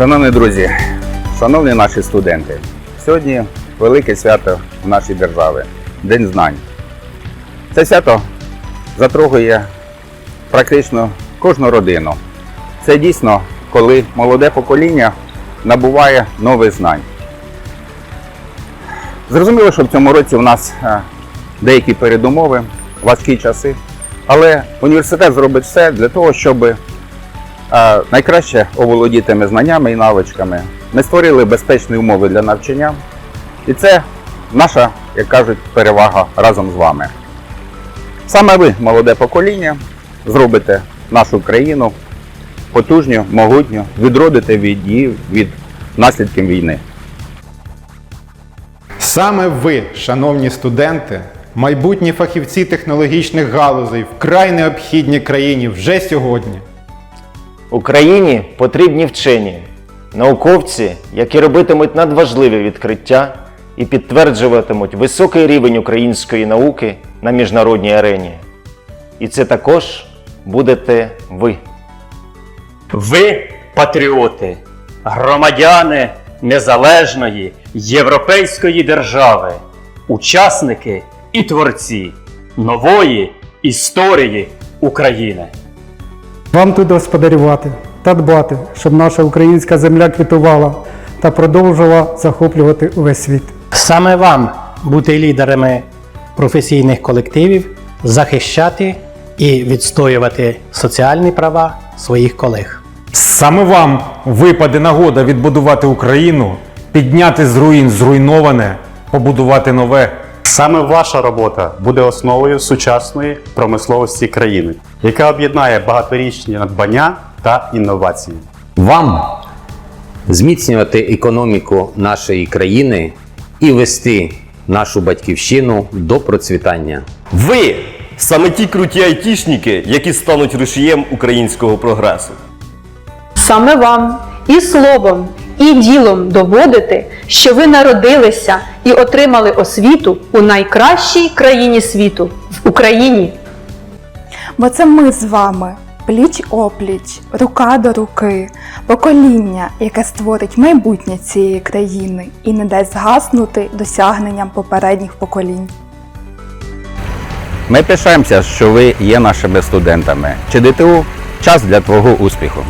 Шановні друзі, шановні наші студенти, сьогодні велике свято в нашій державі День знань. Це свято затрогує практично кожну родину. Це дійсно, коли молоде покоління набуває нових знань. Зрозуміло, що в цьому році у нас е, деякі передумови, важкі часи, але університет зробить все для того, щоб найкраще оволодіти тими знаннями і навичками. Ми створили безпечні умови для навчання, і це наша, як кажуть, перевага разом з вами. Саме ви, молоде покоління, зробите нашу країну потужню, могутню, відродите від її від наслідків війни. Саме ви, шановні студенти, майбутні фахівці технологічних галузей, вкрай необхідні країні вже сьогодні. Україні потрібні вчені, науковці, які робитимуть надважливі відкриття і підтверджуватимуть високий рівень української науки на міжнародній арені. І це також будете ви. Ви патріоти, громадяни незалежної європейської держави, учасники і творці нової історії України. Вам тут господарювати та дбати, щоб наша українська земля квітувала та продовжувала захоплювати увесь світ. Саме вам бути лідерами професійних колективів, захищати і відстоювати соціальні права своїх колег. Саме вам випаде нагода відбудувати Україну, підняти з руїн зруйноване, побудувати нове. Саме ваша робота буде основою сучасної промисловості країни, яка об'єднає багаторічні надбання та інновації. Вам зміцнювати економіку нашої країни і вести нашу батьківщину до процвітання. Ви саме ті круті айтішники, які стануть рушієм українського прогресу. Саме вам і словом, і ділом доводити, що ви народилися і отримали освіту у найкращій країні світу в Україні. Бо це ми з вами, пліч опліч, рука до руки, покоління, яке створить майбутнє цієї країни і не дасть згаснути досягненням попередніх поколінь. Ми пишаємося, що ви є нашими студентами. Чи ДТУ час для твого успіху.